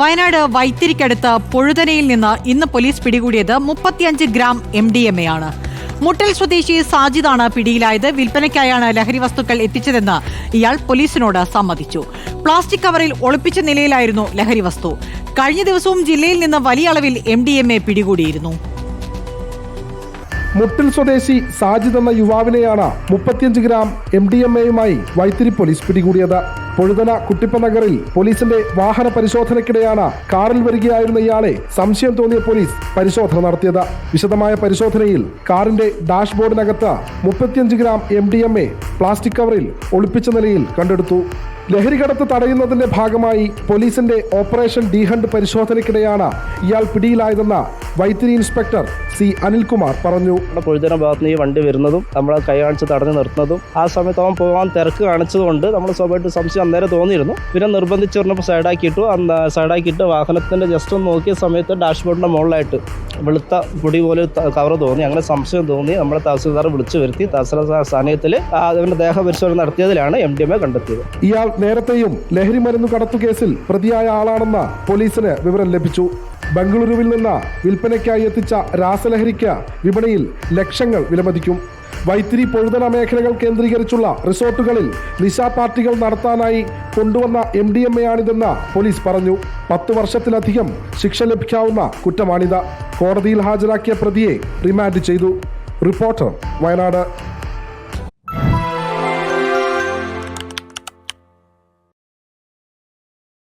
വയനാട് വൈത്തിരിക്കടുത്ത് പൊഴുതനയിൽ നിന്ന് ഇന്ന് പോലീസ് പിടികൂടിയത് മുപ്പത്തിയഞ്ച് gram M D M A ആണ്. മുട്ടൽ സ്വദേശി സാജിദാണ് പിടിയിലായത്. വിൽപ്പനയ്ക്കായാണ് ലഹരി വസ്തുക്കൾ എത്തിച്ചതെന്ന് ഇയാൾ പോലീസിനോട് സമ്മതിച്ചു. പ്ലാസ്റ്റിക് കവറിൽ ഒളിപ്പിച്ച നിലയിലായിരുന്നു ലഹരി വസ്തു. കഴിഞ്ഞ ദിവസവും ജില്ലയിൽ നിന്ന് വലിയ അളവിൽ എം ഡി എം എ പിടികൂടിയിരുന്നു. മുട്ടിൽ സ്വദേശി സാജിദ് എന്ന യുവാവിനെയാണ് മുപ്പത്തിയഞ്ച് ഗ്രാം എം ഡി എം എയുമായി വൈത്തിരി പോലീസ് പിടികൂടിയത്. പൊഴുതന കുട്ടിപ്പ നഗറിൽ പോലീസിന്റെ വാഹന പരിശോധനയ്ക്കിടെയാണ് കാറിൽ വരികയായിരുന്ന ഇയാളെ സംശയം തോന്നിയ പോലീസ് പരിശോധന നടത്തിയത്. വിശദമായ പരിശോധനയിൽ കാറിന്റെ ഡാഷ്ബോർഡിനകത്ത് മുപ്പത്തിയഞ്ച് gram M D M A plastic കവറിൽ ഒളിപ്പിച്ച നിലയിൽ കണ്ടെടുത്തു. ലഹരികടത്ത് തടയുന്നതിന്റെ ഭാഗമായി പോലീസിന്റെ ഓപ്പറേഷൻ ഡി ഹണ്ട് പരിശോധനയ്ക്കിടെയാണ് ഇയാൾ പിടിയിലായതെന്ന് വൈത്തിരി ഇൻസ്പെക്ടർ സി അനിൽകുമാർ പറഞ്ഞു. കൊഴുതന ഭാഗത്ത് നിന്ന് ഈ വണ്ടി വരുന്നതും നമ്മൾ കൈ കാണിച്ച് തടഞ്ഞു നിർത്തുന്നതും ആ സമയത്ത് അവൻ പോകാൻ തിരക്ക് കാണിച്ചതുകൊണ്ട് നമ്മൾ സ്വാഭാവികമായിട്ട് സംശയം അന്നേരം തോന്നിയിരുന്നു. പിന്നെ നിർബന്ധിച്ച് പറഞ്ഞപ്പോൾ സൈഡാക്കിയിട്ടു അന്ന് സൈഡാക്കിയിട്ട് വാഹനത്തിന്റെ ജസ്റ്റ് ഒന്ന് നോക്കിയ സമയത്ത് ഡാഷ്ബോർഡിന്റെ മുകളിലായിട്ട് വെളുത്ത പൊടി പോലെ കവർ തോന്നി. അങ്ങനെ സംശയം തോന്നി. നമ്മളെ തഹസിൽദാർ വിളിച്ചു വരുത്തി. തഹസിൽദാർ സ്ഥാനത്തിൽ അതിന്റെ ദേഹപരിശോധന നടത്തിയതിലാണ് എം ഡി എം എ കണ്ടെത്തിയത്. ഇയാൾ നേരത്തെയും ലഹരി മരുന്ന് കടത്തു കേസിൽ പ്രതിയായ ആളാണെന്ന പോലീസിന് വിവരം ലഭിച്ചു. ബംഗളൂരുവിൽ നിന്ന് വിൽപ്പനയ്ക്കായി എത്തിച്ച രാസലഹരിക്ക് വിപണിയിൽ ലക്ഷങ്ങൾ വിലമതിക്കും. വൈത്തിരി പൊഴുതന മേഖലകൾ കേന്ദ്രീകരിച്ചുള്ള റിസോർട്ടുകളിൽ നിശാ പാർട്ടികൾ നടത്താനായി കൊണ്ടുവന്ന എം ഡി എം എ ആണിതെന്ന് പോലീസ് പറഞ്ഞു. പത്ത് വർഷത്തിലധികം ശിക്ഷ ലഭിക്കാവുന്ന കുറ്റമാണിത്. കോടതിയിൽ ഹാജരാക്കിയ പ്രതിയെ റിമാൻഡ് ചെയ്തു. റിപ്പോർട്ടർ വയനാട്.